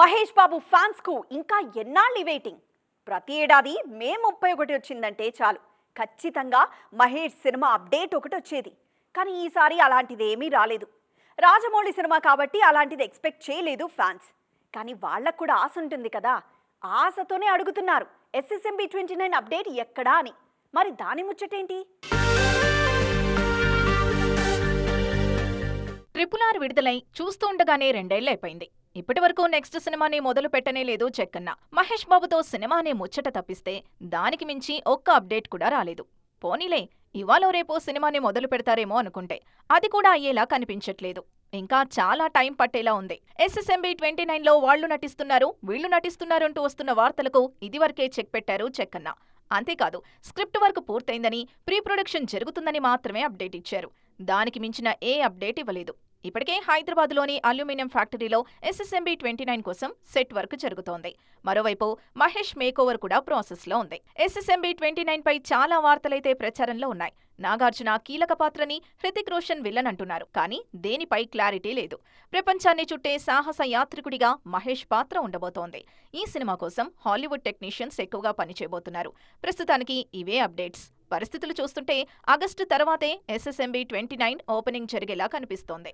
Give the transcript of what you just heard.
మహేష్ బాబు ఫ్యాన్స్కు ఇంకా ఎన్నాళ్ళు వెయిటింగ్? ప్రతి ఏడాది మే ముప్పై ఒకటి వచ్చిందంటే చాలు. ఖచ్చితంగా మహేష్ సినిమా అప్డేట్ ఒకటి వచ్చేది. కానీ ఈసారి అలాంటిది ఏమీ రాలేదు. రాజమౌళి సినిమా కాబట్టి అలాంటిది ఎక్స్పెక్ట్ చేయలేదు ఫ్యాన్స్. కానీ వాళ్ళకు కూడా ఆశ ఉంటుంది కదా. ఆశతోనే అడుగుతున్నారు. ఎస్ఎస్ఎంబి ట్వంటీ నైన్ అప్డేట్ ఎక్కడా అని. మరి దాని ముచ్చటేంటి? ట్రిపుల్ ఆర్ విడుదలై చూస్తూ ఉండగానే రెండేళ్ళైపోయింది ఇప్పటి వరకు నెక్స్ట్ సినిమాని మొదలు పెట్టనే లేదు చెక్కన్న. మహేష్ బాబుతో సినిమానే ముచ్చట తప్పిస్తే దానికి మించి ఒక్క అప్డేట్ కూడా రాలేదు. పోనీలే ఇవాళ రేపు సినిమాని మొదలు పెడతారేమో అనుకుంటే అది కూడా అయ్యేలా కనిపించట్లేదు. ఇంకా చాలా టైం పట్టేలా ఉంది. ఎస్ఎస్ఎంబి ట్వంటీ నైన్లో వాళ్ళు నటిస్తున్నారు వీళ్ళు నటిస్తున్నారంటూ వస్తున్న వార్తలకు ఇదివరకే చెక్ పెట్టారు చెక్కన్న. అంతేకాదు స్క్రిప్ట్ వర్క్ పూర్తయిందని ప్రీ ప్రొడక్షన్ జరుగుతుందని మాత్రమే అప్డేట్ ఇచ్చారు. దానికి మించిన ఏ అప్డేట్ ఇవ్వలేదు. ఇప్పటికే హైదరాబాద్లోని అల్యూమినియం ఫ్యాక్టరీలో ఎస్ఎస్ఎంబి ట్వంటీ నైన్ కోసం సెట్ వర్క్ జరుగుతోంది. మరోవైపు మహేష్ మేకోవర్ కూడా ప్రాసెస్లో ఉంది. ఎస్ఎస్ఎంబి ట్వంటీ నైన్ పై చాలా వార్తలైతే ప్రచారంలో ఉన్నాయి. నాగార్జున కీలక పాత్రని హృతిక్ రోషన్ విల్లన్ అంటున్నారు. కానీ దేనిపై క్లారిటీ లేదు. ప్రపంచాన్ని చుట్టే సాహస యాత్రికుడిగా మహేష్ పాత్ర ఉండబోతోంది. ఈ సినిమా కోసం హాలీవుడ్ టెక్నీషియన్స్ ఎక్కువగా పనిచేయబోతున్నారు. ప్రస్తుతానికి ఇవే అప్డేట్స్. పరిస్థితులు చూస్తుంటే ఆగస్టు తర్వాతే ఎస్ఎస్ఎంబి ట్వంటీ నైన్ ఓపెనింగ్ జరిగేలా కనిపిస్తోంది.